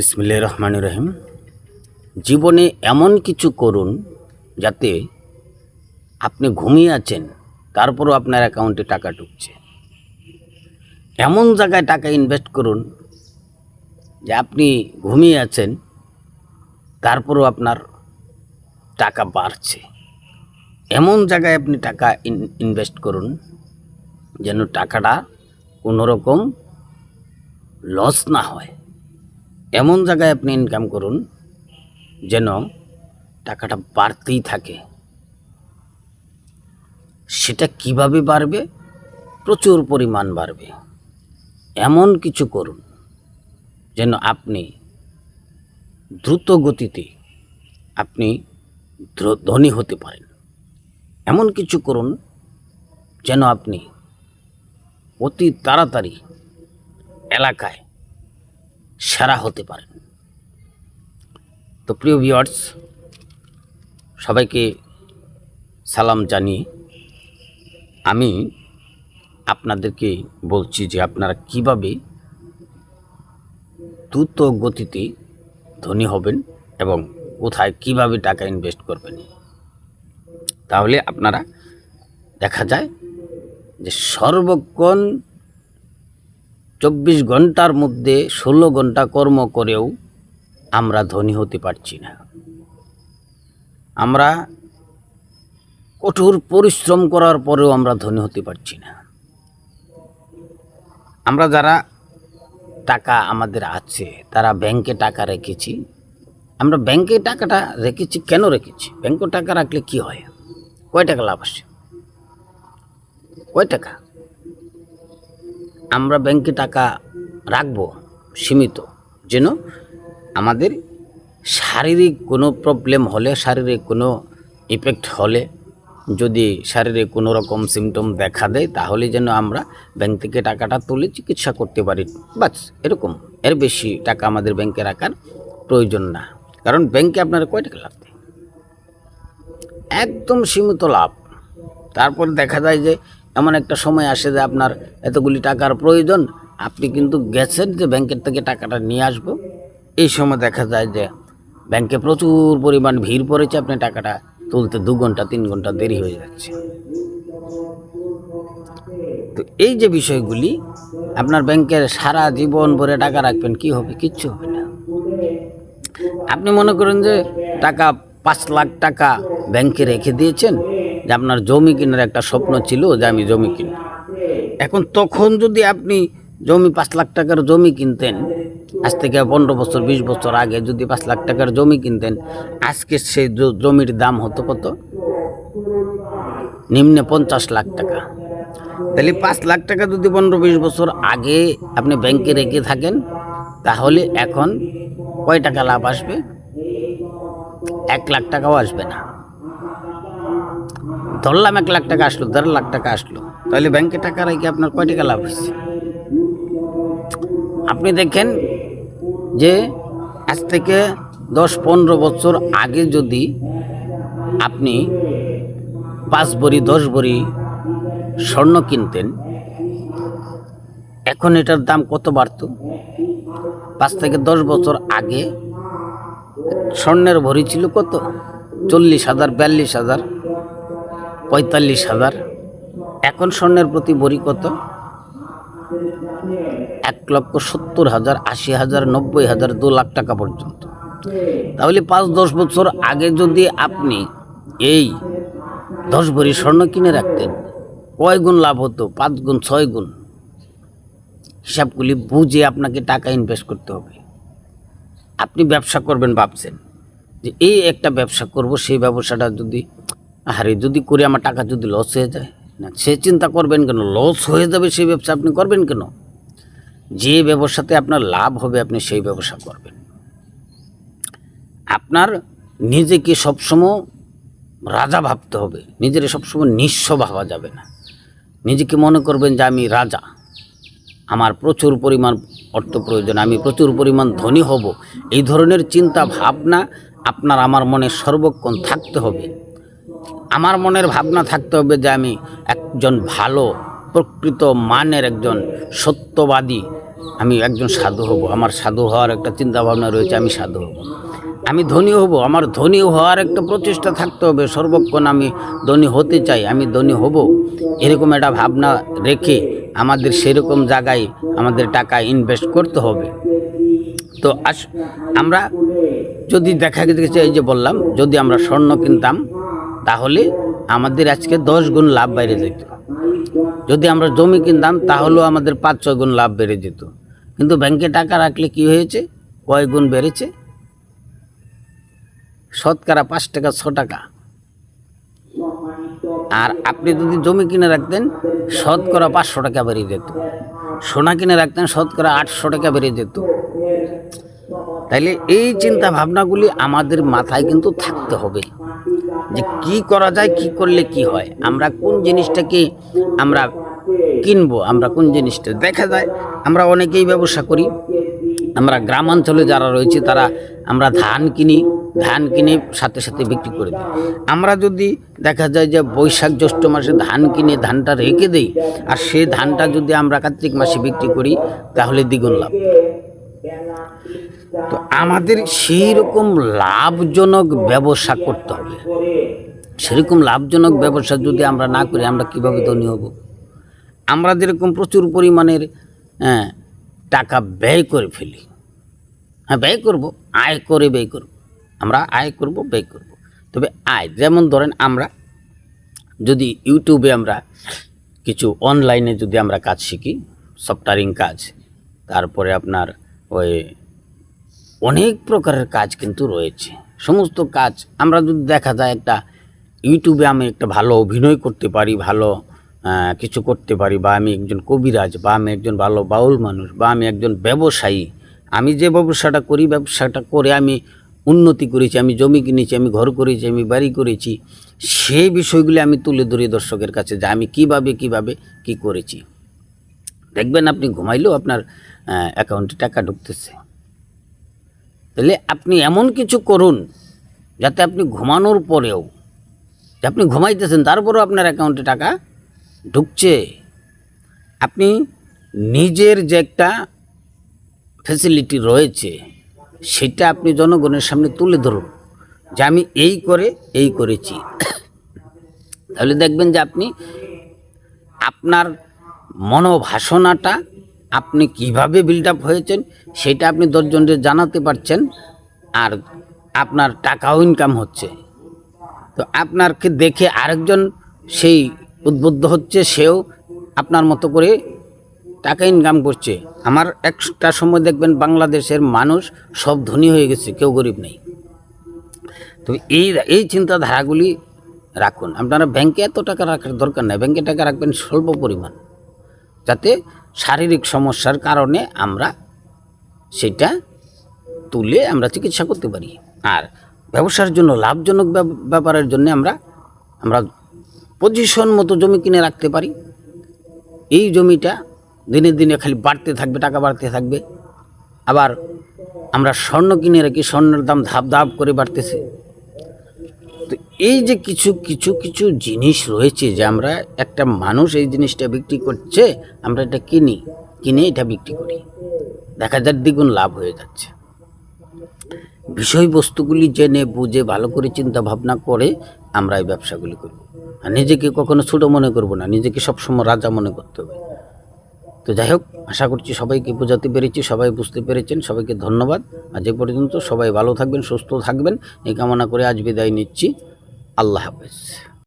বিসমিল্লাহ রহমান রহিম। জীবনে এমন কিছু করুন যাতে আপনি ঘুমিয়ে আছেন, তারপরও আপনার অ্যাকাউন্টে টাকা ঢুকছে। এমন জায়গায় টাকা ইনভেস্ট করুন যে আপনি ঘুমিয়ে আছেন, তারপরও আপনার টাকা বাড়ছে। এমন জায়গায় আপনি টাকা ইনভেস্ট করুন যেন টাকাটা কোনো রকম লস না হয়। এমন জায়গায় আপনি ইনকাম করুন যেন টাকাটা বাড়তেই থাকে। সেটা কীভাবে বাড়বে? প্রচুর পরিমাণ বাড়বে। এমন কিছু করুন যেন আপনি দ্রুত গতিতে আপনি ধনী হতে পারেন। এমন কিছু করুন যেন আপনি অতি তাড়াতাড়ি এলাকায় সেরা হতে পারেন তো প্রিয় ভিওয়ার্স সবাইকে সালাম জানিয়ে আমি আপনাদেরকে বলছি যে আপনারা কীভাবে দ্রুত গতিতে ধনী হবেন এবং কোথায় কীভাবে টাকা ইনভেস্ট করবেন। তাহলে আপনারা দেখা যায় যে সর্বক্ষণ চব্বিশ ঘণ্টার মধ্যে ষোলো ঘণ্টা কর্ম করেও আমরা ধনী হতে পারছি না। আমরা কঠোর পরিশ্রম করার পরেও আমরা ধনী হতে পারছি না। আমরা যারা টাকা আমাদের আছে, তারা ব্যাংকে টাকা রেখেছি। আমরা ব্যাংকে টাকাটা রেখেছি, কেন রেখেছি? ব্যাংকে টাকা রাখলে কি হয়? কয় টাকা লাভ আসে? কয় টাকা? আমরা ব্যাংকে টাকা রাখব, সীমিত। যেন আমাদের শারীরিক কোনো প্রবলেম হলে, শারীরিক কোনো ইফেক্ট হলে, যদি শারীরিক কোনো রকম সিমটম দেখা দেয়, তাহলে যেন আমরা ব্যাংক থেকে টাকাটা তুলে চিকিৎসা করতে পারি। বাস, এরকম। এর বেশি টাকা আমাদের ব্যাংকে রাখার প্রয়োজন না। কারণ ব্যাংকে আপনার কয় টাকা লাভ দেয় একদম সীমিত লাভ। তারপর দেখা যায় যে এমন একটা সময় আসে যে আপনার এতগুলি টাকার প্রয়োজন, আপনি কিন্তু গেছেন যে ব্যাংকের থেকে টাকাটা নিয়ে আসব। এই সময় দেখা যায় যে ব্যাংকে প্রচুর পরিমাণ ভিড় পড়েছে, আপনি টাকাটা তুলতে দু ঘণ্টা, তিন ঘণ্টা দেরি হয়ে যাচ্ছে। তো এই যে বিষয়গুলি, আপনার ব্যাংকের সারা জীবন ভরে টাকা রাখবেন, কি হবে? কিচ্ছু হবে না। আপনি মনে করেন যে টাকা, পাঁচ লাখ টাকা ব্যাংকে রেখে দিয়েছেন যে আপনার জমি কেনার একটা স্বপ্ন ছিল যে আমি জমি কিনব। এখন তখন যদি আপনি জমি পাঁচ লাখ টাকার জমি কিনতেন, আজ থেকে পনেরো বছর, বিশ বছর আগে যদি পাঁচ লাখ টাকার জমি কিনতেন, আজকে সেই জমির দাম হতো কত? নিম্নে পঞ্চাশ লাখ টাকা। তাহলে পাঁচ লাখ টাকা যদি পনেরো, বিশ বছর আগে আপনি ব্যাংকে রেখে থাকেন, তাহলে এখন কয় টাকা লাভ আসবে? এক লাখ টাকাও আসবে না। ধরলাম এক লাখ টাকা আসলো, দেড় লাখ টাকা আসলো। তাহলে ব্যাংকে টাকা রেখে আপনার কয় টাকা লাভ হয়েছে? আপনি দেখেন যে আজ থেকে দশ পনেরো বছর আগে যদি আপনি পাঁচ বড়ি, দশ বড়ি স্বর্ণ কিনতেন, এখন এটার দাম কত বাড়তো? পাঁচ থেকে দশ বছর আগে স্বর্ণের ভরি ছিল কত? চল্লিশ হাজার, বিয়াল্লিশ হাজার। পঁয়তাল্লিশ হাজার। এখন স্বর্ণের প্রতি ভরি কত? এক লক্ষ সত্তর হাজার, আশি হাজার, নব্বই হাজার, দু লাখ টাকা পর্যন্ত। তাহলে পাঁচ দশ বছর আগে যদি আপনি এই দশ ভরি স্বর্ণ কিনে রাখতেন, কয় গুণ লাভ হতো? পাঁচ গুণ, ছয় গুণ? হিসাবগুলি বুঝে আপনাকে টাকা ইনভেস্ট করতে হবে। আপনি ব্যবসা করবেন, ভাবছেন যে এই একটা ব্যবসা করব, সেই ব্যবসাটা যদি আরে যদি করে আমার টাকা যদি লস হয়ে যায়, না, সে চিন্তা করবেন কেন? লস হয়ে যাবে সেই ব্যবসা আপনি করবেন কেন? যে ব্যবসাতে আপনার লাভ হবে আপনি সেই ব্যবসা করবেন। আপনার নিজেকে সবসময় রাজা ভাবতে হবে। নিজের সবসময় নিঃস্ব ভাবা যাবে না। নিজেকে মনে করবেন যে আমি রাজা। আমার প্রচুর পরিমাণ অর্থ প্রয়োজন, আমি প্রচুর পরিমাণ ধনী হব। এই ধরনের চিন্তা ভাবনা আপনার আমার মনে সর্বক্ষণ থাকতে হবে। আমার মনের ভাবনা থাকতে হবে যে আমি একজন ভালো, প্রকৃত মানের একজন সত্যবাদী। আমি একজন সাধু হব। আমার সাধু হওয়ার একটা চিন্তা ভাবনা রয়েছে, আমি সাধু হব। আমি ধনী হব। আমার ধনী হওয়ার একটা প্রচেষ্টা থাকতে হবে। সর্বক্ষণ আমি ধনী হতে চাই, আমি ধনী হব। এরকম একটা ভাবনা রেখে আমাদের সেরকম জায়গায় আমাদের টাকা ইনভেস্ট করতে হবে। তো আস আমরা যদি দেখা গেছে, এই যে বললাম, যদি আমরা স্বর্ণ কিনতাম তাহলে আমাদের আজকে দশ গুণ লাভ বাইরে যেত। যদি আমরা জমি কিনতাম, তাহলেও আমাদের পাঁচ, ছয় গুণ লাভ বেড়ে যেত। কিন্তু ব্যাংকে টাকা রাখলে কি হয়েছে? কয় গুণ বেড়েছে? শতকরা পাঁচ টাকা, ছ টাকা। আর আপনি যদি জমি কিনে রাখতেন, শতকরা পাঁচশো টাকা বেরিয়ে যেত। সোনা কিনে রাখতেন, শতকরা আটশো টাকা বেরিয়ে যেত। তাইলে এই চিন্তা ভাবনাগুলি আমাদের মাথায় কিন্তু থাকতে হবে। যে কি করা যায়, কি করলে কি হয়? আমরা কোন জিনিসটাকে আমরা কিনবো, আমরা কোন জিনিসটা দেখা যায়? আমরা অনেকেই ব্যবসা করি। আমরা গ্রামাঞ্চলে যারা রয়েছে, তারা আমরা ধান কিনি, ধান কিনে সাথে সাথে বিক্রি করে দিই। আমরা যদি দেখা যায় যে বৈশাখ জ্যৈষ্ঠ মাসে ধান কিনে, ধানটা রেখে দেই, আর সে ধানটা যদি আমরা কার্তিক মাসে বিক্রি করি, তাহলে দ্বিগুণ লাভ। তো আমাদের সেই রকম লাভজনক ব্যবসা করতে হবে। সেরকম লাভজনক ব্যবসা যদি আমরা না করি আমরা কীভাবে ধনী হব? আমরা যেরকম প্রচুর পরিমাণের হ্যাঁ, টাকা ব্যয় করে ফেলি। হ্যাঁ ব্যয় করব আয় করে ব্যয় করব। আমরা আয় করব ব্যয় করব। তবে আয় যেমন ধরেন আমরা যদি ইউটিউবে আমরা কিছু অনলাইনে যদি আমরা কাজ শিখি সফটওয়্যারিং কাজ তারপরে আপনার ওই অনেক প্রকারের কাজ কিন্তু রয়েছে। সমস্ত কাজ, আমরা যদি দেখা যায় একটা ইউটিউবে আমি একটা ভালো অভিনয় করতে পারি, ভালো কিছু করতে পারি, বা আমি একজন কবিরাজ, বা আমি একজন ভালো বাউল মানুষ, বা আমি একজন ব্যবসায়ী, আমি যে ব্যবসাটা করি, ব্যবসাটা করে আমি উন্নতি করেছি, আমি জমি কিনেছি, আমি ঘর করেছি, আমি বাড়ি করেছি সেই বিষয়গুলি আমি তুলে ধরি দর্শকের কাছে যে আমি কীভাবে কীভাবে, কি করেছি। দেখবেন আপনি ঘুমাইলেও আপনার অ্যাকাউন্টে টাকা ঢুকতেছে। তাহলে আপনি এমন কিছু করুন যাতে আপনি ঘুমানোর পরেও, যে আপনি ঘুমাইতেছেন, তারপরেও আপনার অ্যাকাউন্টে টাকা ঢুকছে। আপনি নিজের যে একটা ফেসিলিটি রয়েছে, সেটা আপনি জনগণের সামনে তুলে ধরুন, যে আমি এই করে, এই করেছি। তাহলে দেখবেন যে আপনি আপনার মনোভাসনাটা আপনি কীভাবে বিল্ড আপ হয়েছেন সেটা আপনি দশজনকে জানাতে পারছেন আর আপনার টাকাও ইনকাম হচ্ছে। তো আপনারকে দেখে আরেকজন সেই উদ্বুদ্ধ হচ্ছে, সেও আপনার মতো করে টাকা ইনকাম করছে। আমার একটা সময় দেখবেন বাংলাদেশের মানুষ সব ধনী হয়ে গেছে, কেউ গরিব নেই। তো এই এই চিন্তাধারাগুলি রাখুন। আপনারা ব্যাংকে এত টাকা রাখার দরকার নেই। ব্যাংকে টাকা রাখবেন স্বল্প পরিমাণ। যাতে শারীরিক সমস্যার কারণে আমরা সেটা তুলে আমরা চিকিৎসা করতে পারি। আর ব্যবসার জন্য লাভজনক ব্যাপ- ব্যাপারের জন্য আমরা আমরা পজিশন মতো জমি কিনে রাখতে পারি। এই জমিটা দিনে দিনে খালি বাড়তে থাকবে, টাকা বাড়তে থাকবে। আবার আমরা স্বর্ণ কিনে রাখি, স্বর্ণের দাম ধাপ ধাপ করে বাড়তেছে। এই যে কিছু কিছু কিছু জিনিস রয়েছে যে আমরা একটা মানুষ এই জিনিসটা বিক্রি করছে, আমরা এটা কিনি, কিনে এটা বিক্রি করি। দেখা যাক দ্বিগুণ লাভ হয়ে যাচ্ছে। বিষয়বস্তুগুলি জেনে, বুঝে, ভালো করে চিন্তা ভাবনা করে আমরা এই ব্যবসাগুলি করব। আর নিজেকে কখনো ছোটো মনে করব না, নিজেকে সবসময় রাজা মনে করতে হবে। তো যাই হোক, আশা করছি সবাইকে বোঝাতে পেরেছি, সবাই বুঝতে পেরেছেন, সবাইকে ধন্যবাদ। আজ এ পর্যন্ত সবাই ভালো থাকবেন, সুস্থ থাকবেন। এই কামনা করে আজ বিদায় নিচ্ছি। আল্লাহ হাফেজ